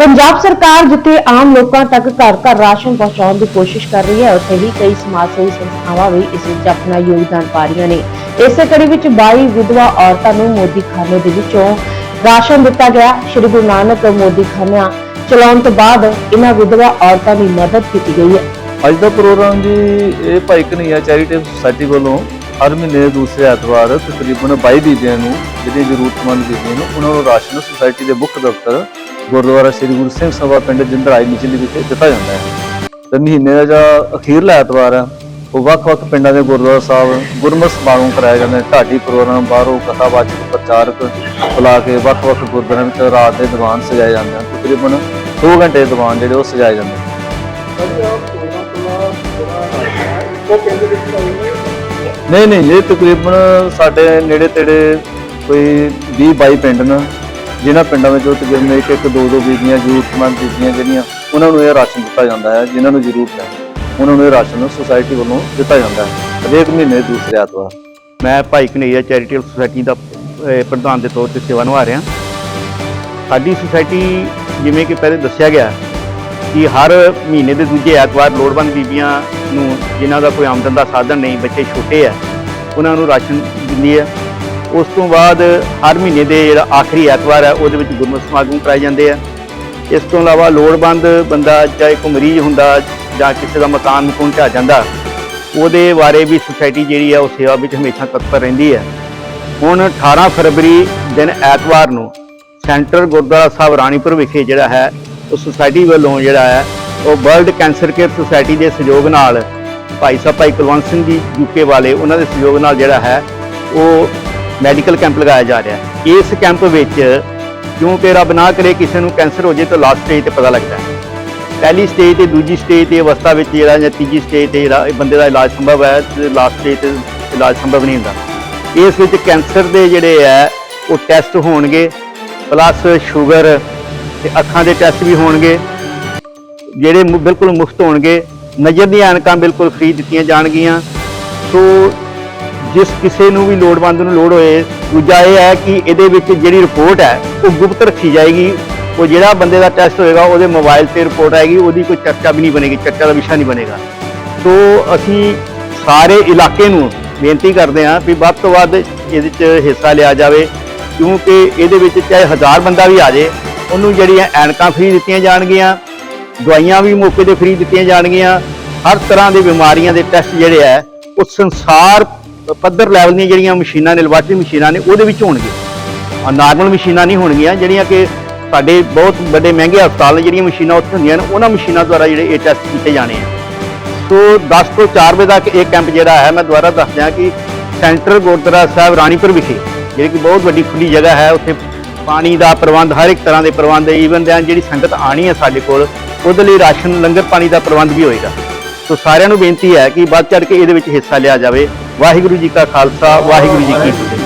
ਪੰਜਾਬ ਸਰਕਾਰ ਜਿੱਥੇ ਆਮ ਲੋਕਾਂ ਤੱਕ ਘਰ ਘਰ ਰਾਸ਼ਨ ਪਹੁੰਚਾਉਣ ਦੀ ਕੋਸ਼ਿਸ਼ ਕਰ ਰਹੀ ਹੈ, ਉੱਥੇ ਹੀ ਕਈ ਸਮਾਜ ਸੇਵੀ ਸੰਸਥਾਵਾਂ ਵੀ ਇਸ ਵਿੱਚ ਆਪਣਾ ਯੋਗਦਾਨ ਪਾ ਰਹੀਆਂ ਨੇ। ਇਸੇ ਕੜੀ ਵਿੱਚ 22 ਵਿਧਵਾ ਔਰਤਾਂ ਨੂੰ ਮੋਦੀ ਖਾਨੇ ਦੇ ਵਿੱਚੋਂ ਰਾਸ਼ਨ ਦਿੱਤਾ ਗਿਆ। ਸ਼੍ਰੀ ਗੁਰੂ ਨਾਨਕ ਮੋਦੀ ਖਾਨਾ ਚਲਾਉਣ ਤੋਂ ਬਾਅਦ ਇਹਨਾਂ ਵਿਧਵਾ ਔਰਤਾਂ ਦੀ ਮਦਦ ਕੀਤੀ ਗਈ ਹੈ। ਅੱਜ ਦਾ ਪ੍ਰੋਗਰਾਮ ਜੀ, ਇਹ ਭਾਈ ਕਨਈਆ ਚੈਰੀਟੇਬਲ ਸੁਸਾਇਟੀ ਵੱਲੋਂ ਹਰ ਮਹੀਨੇ ਦੂਸਰੇ ਐਤਵਾਰ ਤਕਰੀਬਨ 22 ਬੀਬੀਆਂ ਨੂੰ, ਜਿਹੜੀਆਂ ਜ਼ਰੂਰਤਮੰਦ ਬੀਬੀਆਂ ਨੂੰ, ਉਹਨਾਂ ਨੂੰ ਰਾਸ਼ਨ ਸੁਸਾਇਟੀ ਦੇ ਮੁੱਖ ਦਫ਼ਤਰ ਗੁਰਦੁਆਰਾ ਸ੍ਰੀ ਗੁਰੂ ਸਿੰਘ ਸਭਾ ਪਿੰਡ ਜਿੰਦਰਾਈ ਨਿਚਲੀ ਵਿਖੇ ਦਿੱਤਾ ਜਾਂਦਾ ਹੈ। ਤੇ ਮਹੀਨੇ ਦਾ ਜਿਹੜਾ ਅਖੀਰਲਾ ਐਤਵਾਰ ਹੈ, ਉਹ ਵੱਖ-ਵੱਖ ਪਿੰਡਾਂ ਦੇ ਗੁਰਦੁਆਰਾ ਸਾਹਿਬ ਗੁਰਮਤਿ ਸਮਾਗਮ ਕਰਾਏ ਜਾਂਦੇ ਨੇ। ਢਾਡੀ ਪ੍ਰੋਗਰਾਮ, ਬਾਹਰੋਂ ਕਥਾਵਾਚਕ, ਪ੍ਰਚਾਰਕ ਬੁਲਾ ਕੇ ਵੱਖ-ਵੱਖ ਗੁਰਦੁਆਰਿਆਂ ਵਿੱਚ ਰਾਤ ਦੇ ਦੀਵਾਨ ਸਜਾਏ ਜਾਂਦੇ ਹਨ ਤਕਰੀਬਨ 2 ਘੰਟੇ ਦੇ ਦੀਵਾਨ ਜਿਹੜੇ ਉਹ ਸਜਾਏ ਜਾਂਦੇ ਨੇ। ਨਹੀਂ ਨਹੀਂ, ਇਹ ਤਕਰੀਬਨ ਸਾਡੇ ਨੇੜੇ ਤੇੜੇ ਕੋਈ 20 22 ਪਿੰਡ ਨੇ। ਜਿਨ੍ਹਾਂ ਪਿੰਡਾਂ ਵਿੱਚ ਉਹ ਤਕਰੀਬਨ ਇੱਕ ਇੱਕ, ਦੋ ਦੋ ਬੀਬੀਆਂ, ਜ਼ਰੂਰਤਮੰਦ ਬੀਬੀਆਂ ਜਿਹੜੀਆਂ, ਉਹਨਾਂ ਨੂੰ ਇਹ ਰਾਸ਼ਨ ਦਿੱਤਾ ਜਾਂਦਾ ਹੈ, ਜਿਨ੍ਹਾਂ ਨੂੰ ਜ਼ਰੂਰਤ ਹੈ। ਉਹਨਾਂ ਨੂੰ ਇਹ ਰਾਸ਼ਨ ਸੁਸਾਇਟੀ ਵੱਲੋਂ ਦਿੱਤਾ ਜਾਂਦਾ ਹੈ। ਹਰੇਕ ਮਹੀਨੇ ਦੇ ਦੂਸਰੇ ਐਤਵਾਰ। ਮੈਂ ਭਾਈ ਕਨਈਆ ਚੈਰੀਟੇਬਲ ਸੁਸਾਇਟੀ ਦਾ ਪ੍ਰਧਾਨ ਦੇ ਤੌਰ ਤੇ ਸੇਵਾ ਨਿਭਾ ਰਿਹਾ। ਸਾਡੀ ਸੁਸਾਇਟੀ ਜਿਵੇਂ ਕਿ ਪਹਿਲੇ ਦੱਸਿਆ ਗਿਆ ਕਿ ਹਰ ਮਹੀਨੇ ਦੇ ਦੂਜੇ ਐਤਵਾਰ ਲੋੜਵੰਦ ਬੀਬੀਆਂ ਨੂੰ, ਜਿਨ੍ਹਾਂ ਦਾ ਕੋਈ ਆਮਦਨ ਦਾ ਸਾਧਨ ਨਹੀਂ, ਬੱਚੇ ਛੋਟੇ ਆ ਉਹਨਾਂ ਨੂੰ ਰਾਸ਼ਨ ਦਿੰਦੀ ਹੈ। ਉਸ ਤੋਂ ਬਾਅਦ ਹਰ ਮਹੀਨੇ ਦੇ ਜਿਹੜਾ ਆਖਰੀ ਐਤਵਾਰ ਹੈ, ਉਹਦੇ ਵਿੱਚ ਗੁਰਮਤਿ ਸਮਾਗਮ ਕਰਾਏ ਜਾਂਦੇ ਆ। ਇਸ ਤੋਂ ਇਲਾਵਾ ਲੋੜਵੰਦ ਬੰਦਾ ਚਾਹੇ ਕੋਈ ਮਰੀਜ਼ ਹੁੰਦਾ ਜਾਂ ਕਿਸੇ ਦਾ ਮਕਾਨ ਮਕੂਨ ਢਾਹ ਜਾਂਦਾ, ਉਹਦੇ ਬਾਰੇ ਵੀ ਸੁਸਾਇਟੀ ਜਿਹੜੀ ਹੈ ਉਹ ਸੇਵਾ ਵਿੱਚ ਹਮੇਸ਼ਾ ਤਤਪਰ ਰਹਿੰਦੀ ਹੈ ਹੁਣ 18 ਫਰਵਰੀ ਦਿਨ ਐਤਵਾਰ ਨੂੰ ਸੈਂਟਰ ਗੁਰਦੁਆਰਾ ਸਾਹਿਬ ਰਾਣੀਪੁਰ ਵਿਖੇ ਜਿਹੜਾ ਹੈ, ਉਹ ਸੁਸਾਇਟੀ ਵੱਲੋਂ ਜਿਹੜਾ ਹੈ, ਉਹ ਵਰਲਡ ਕੈਂਸਰ ਕੇਅਰ ਸੁਸਾਇਟੀ ਦੇ ਸਹਿਯੋਗ ਨਾਲ ਭਾਈ ਸਾਹਿਬ ਭਾਈ ਕੁਲਵੰਤ ਸਿੰਘ ਜੀ ਯੂਕੇ ਵਾਲੇ, ਉਹਨਾਂ ਦੇ ਸਹਿਯੋਗ ਨਾਲ ਜਿਹੜਾ ਹੈ, ਉਹ ਮੈਡੀਕਲ ਕੈਂਪ ਲਗਾਇਆ ਜਾ ਰਿਹਾ ਹੈ। ਇਸ ਕੈਂਪ ਵਿੱਚ ਕਿਉਂਕਿ ਰੱਬ ਨਾ ਕਰੇ ਕਿਸੇ ਨੂੰ ਕੈਂਸਰ ਹੋ ਜੇ ਤਾਂ ਲਾਸਟ ਸਟੇਜ ਤੇ ਪਤਾ ਲੱਗਦਾ ਹੈ। ਪਹਿਲੀ ਸਟੇਜ ਤੇ ਦੂਜੀ ਸਟੇਜ ਤੇ ਅਵਸਥਾ ਵਿੱਚ ਜਿਹੜਾ ਜਾਂ ਤੀਜੀ ਸਟੇਜ ਤੇ ਜਿਹੜਾ ਇਹ ਬੰਦੇ ਦਾ ਇਲਾਜ ਸੰਭਵ ਹੈ ਤੇ ਲਾਸਟ ਸਟੇਜ ਤੇ ਇਲਾਜ ਸੰਭਵ ਨਹੀਂ ਹੁੰਦਾ। ਇਸ ਵਿੱਚ ਕੈਂਸਰ ਦੇ ਜਿਹੜੇ ਹੈ, ਉਹ ਟੈਸਟ ਹੋਣਗੇ, ਪਲੱਸ ਸ਼ੂਗਰ ਤੇ ਅੱਖਾਂ ਦੇ ਟੈਸਟ ਵੀ ਹੋਣਗੇ, ਜਿਹੜੇ ਬਿਲਕੁਲ ਮੁਫਤ ਹੋਣਗੇ। ਨਜ਼ਰ ਦੀਆਂ ਐਨਕਾਂ ਬਿਲਕੁਲ ਫ੍ਰੀ ਦਿੱਤੀਆਂ ਜਾਣਗੀਆਂ। ਸੋ ਜਿਸ ਕਿਸੇ ਨੂੰ ਵੀ ਲੋੜਵੰਦ ਨੂੰ ਲੋੜ ਹੋਏ, ਦੂਜਾ ਇਹ ਹੈ ਕਿ ਇਹਦੇ ਵਿੱਚ ਜਿਹੜੀ ਰਿਪੋਰਟ ਹੈ, ਉਹ ਗੁਪਤ ਰੱਖੀ ਜਾਏਗੀ। ਉਹ ਜਿਹੜਾ ਬੰਦੇ ਦਾ ਟੈਸਟ ਹੋਏਗਾ, ਉਹਦੇ ਮੋਬਾਈਲ ਤੇ ਰਿਪੋਰਟ ਆਏਗੀ, ਉਹਦੀ ਕੋਈ ਚਰਚਾ ਵੀ ਨਹੀਂ ਬਣੇਗੀ, ਚਰਚਾ ਦਾ ਵਿਸ਼ਾ ਨਹੀਂ ਬਣੇਗਾ। ਸੋ ਅਸੀਂ ਸਾਰੇ ਇਲਾਕੇ ਨੂੰ ਬੇਨਤੀ ਕਰਦੇ ਹਾਂ ਵੀ ਵੱਧ ਤੋਂ ਵੱਧ ਇਹਦੇ 'ਚ ਹਿੱਸਾ ਲਿਆ ਜਾਵੇ, ਕਿਉਂਕਿ ਇਹਦੇ ਵਿੱਚ ਚਾਹੇ ਹਜ਼ਾਰ ਬੰਦਾ ਵੀ ਆ ਜਾਏ ਉਹਨੂੰ ਜਿਹੜੀਆਂ ਐਨਕਾਂ ਫ੍ਰੀ ਦਿੱਤੀਆਂ ਜਾਣਗੀਆਂ, ਦਵਾਈਆਂ ਵੀ ਮੌਕੇ ਤੇ ਫ੍ਰੀ ਦਿੱਤੀਆਂ ਜਾਣਗੀਆਂ, ਹਰ ਤਰ੍ਹਾਂ ਦੇ ਬਿਮਾਰੀਆਂ ਦੇ ਟੈਸਟ ਜਿਹੜੇ ਆ ਉਹ ਸੰਸਾਰ ਪੱਧਰ ਲੈਵਲ ਦੀਆਂ ਜਿਹੜੀਆਂ ਮਸ਼ੀਨਾਂ ਨੇ ਲੈਬਾਰਟਰੀ ਮਸ਼ੀਨਾਂ ਨੇ, ਉਹਦੇ ਵਿੱਚ ਹੋਣਗੇ ਆ ਨਾਰਮਲ ਮਸ਼ੀਨਾਂ ਨਹੀਂ ਹੋਣਗੀਆਂ, ਜਿਹੜੀਆਂ ਕਿ ਸਾਡੇ ਬਹੁਤ ਵੱਡੇ ਮਹਿੰਗੇ ਹਸਪਤਾਲ ਨੇ ਜਿਹੜੀਆਂ ਮਸ਼ੀਨਾਂ ਉੱਥੇ ਹੁੰਦੀਆਂ ਨੇ, ਉਹਨਾਂ ਮਸ਼ੀਨਾਂ ਦੁਆਰਾ ਜਿਹੜੇ ਇਹ ਟੈਸਟ ਕੀਤੇ ਜਾਣੇ ਆ। ਸੋ 10 ਤੋਂ 4 ਵਜੇ ਤੱਕ ਇਹ ਕੈਂਪ ਜਿਹੜਾ ਹੈ, ਮੈਂ ਦੁਬਾਰਾ ਦੱਸ ਦਿਆਂ ਕਿ ਸੈਂਟਰ ਗੁਰਦੁਆਰਾ ਸਾਹਿਬ ਰਾਣੀਪੁਰ ਵਿਖੇ, ਜਿਹੜੀ ਕਿ ਬਹੁਤ ਵੱਡੀ ਖੁੱਲੀ ਜਗ੍ਹਾ ਹੈ, ਉੱਥੇ ਪਾਣੀ ਦਾ ਪ੍ਰਬੰਧ, ਹਰ ਇੱਕ ਤਰ੍ਹਾਂ ਦੇ ਪ੍ਰਬੰਧ ਈਵਨ ਦੈਨ ਜਿਹੜੀ ਸੰਗਤ ਆਣੀ ਹੈ ਸਾਡੇ ਕੋਲ, ਉਹਦੇ ਲਈ ਰਾਸ਼ਨ, ਲੰਗਰ ਪਾਣੀ ਦਾ ਪ੍ਰਬੰਧ ਵੀ ਹੋਏਗਾ। ਸੋ ਸਾਰਿਆਂ ਨੂੰ ਬੇਨਤੀ ਹੈ ਕਿ ਵੱਧ ਚੜ ਕੇ ਇਹਦੇ ਵਿੱਚ ਹਿੱਸਾ ਲਿਆ ਜਾਵੇ। ਵਾਹਿਗੁਰੂ ਜੀ ਕਾ ਖਾਲਸਾ, ਵਾਹਿਗੁਰੂ ਜੀ ਕੀ ਫਤਿਹ।